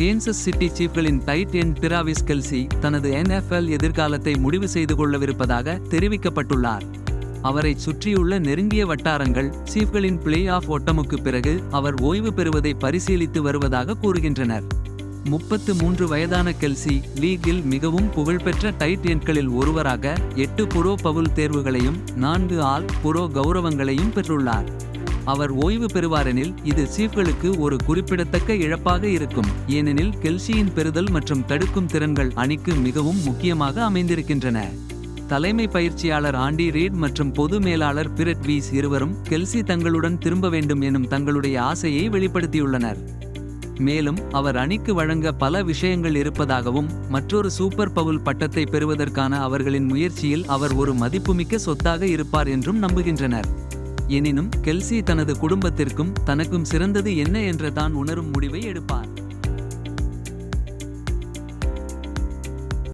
Kansas City சீஃப்களின் tight end Travis Kelce தனது NFL எதிர்காலத்தை முடிவு செய்து கொள்ளவிருப்பதாக தெரிவிக்கப்பட்டுள்ளார். அவரைச் சுற்றியுள்ள நெருங்கிய வட்டாரங்கள் சீஃப்களின் பிளே ஆஃப் ஒட்டமுக்கு பிறகு அவர் ஓய்வு பெறுவதை பரிசீலித்து வருவதாக கூறுகின்றனர். முப்பத்து மூன்று வயதான கெல்சி லீகில் மிகவும் புகழ்பெற்ற டைட் எண்களில் ஒருவராக எட்டு புரோ பவுல் தேர்வுகளையும் நான்கு ஆல் புரோ கௌரவங்களையும் பெற்றுள்ளார். அவர் ஓய்வு பெறுவாரெனில் இது சீஃப்களுக்கு ஒரு குறிப்பிடத்தக்க இழப்பாக இருக்கும். ஏனெனில் கெல்சியின் பெறுதல் மற்றும் தடுக்கும் திறன்கள் அணிக்கு மிகவும் முக்கியமாக அமைந்திருக்கின்றன. தலைமை பயிற்சியாளர் ஆண்டி ரீட் மற்றும் பொது மேலாளர் பிரெட் வீஸ் இருவரும் கெல்சி தங்களுடன் திரும்ப வேண்டும் எனும் தங்களுடைய ஆசையை வெளிப்படுத்தியுள்ளனர். மேலும் அவர் அணிக்கு வழங்க பல விஷயங்கள் இருப்பதாகவும் மற்றொரு சூப்பர் பவுல் பட்டத்தை பெறுவதற்கான அவர்களின் முயற்சியில் அவர் ஒரு மதிப்புமிக்க சொத்தாக இருப்பார் என்றும் நம்புகின்றனர். எனினும் கெல்சி தனது குடும்பத்திற்கும் தனக்கும் சிறந்தது என்ன என்ற தான் உணரும் முடிவை எடுப்பார்.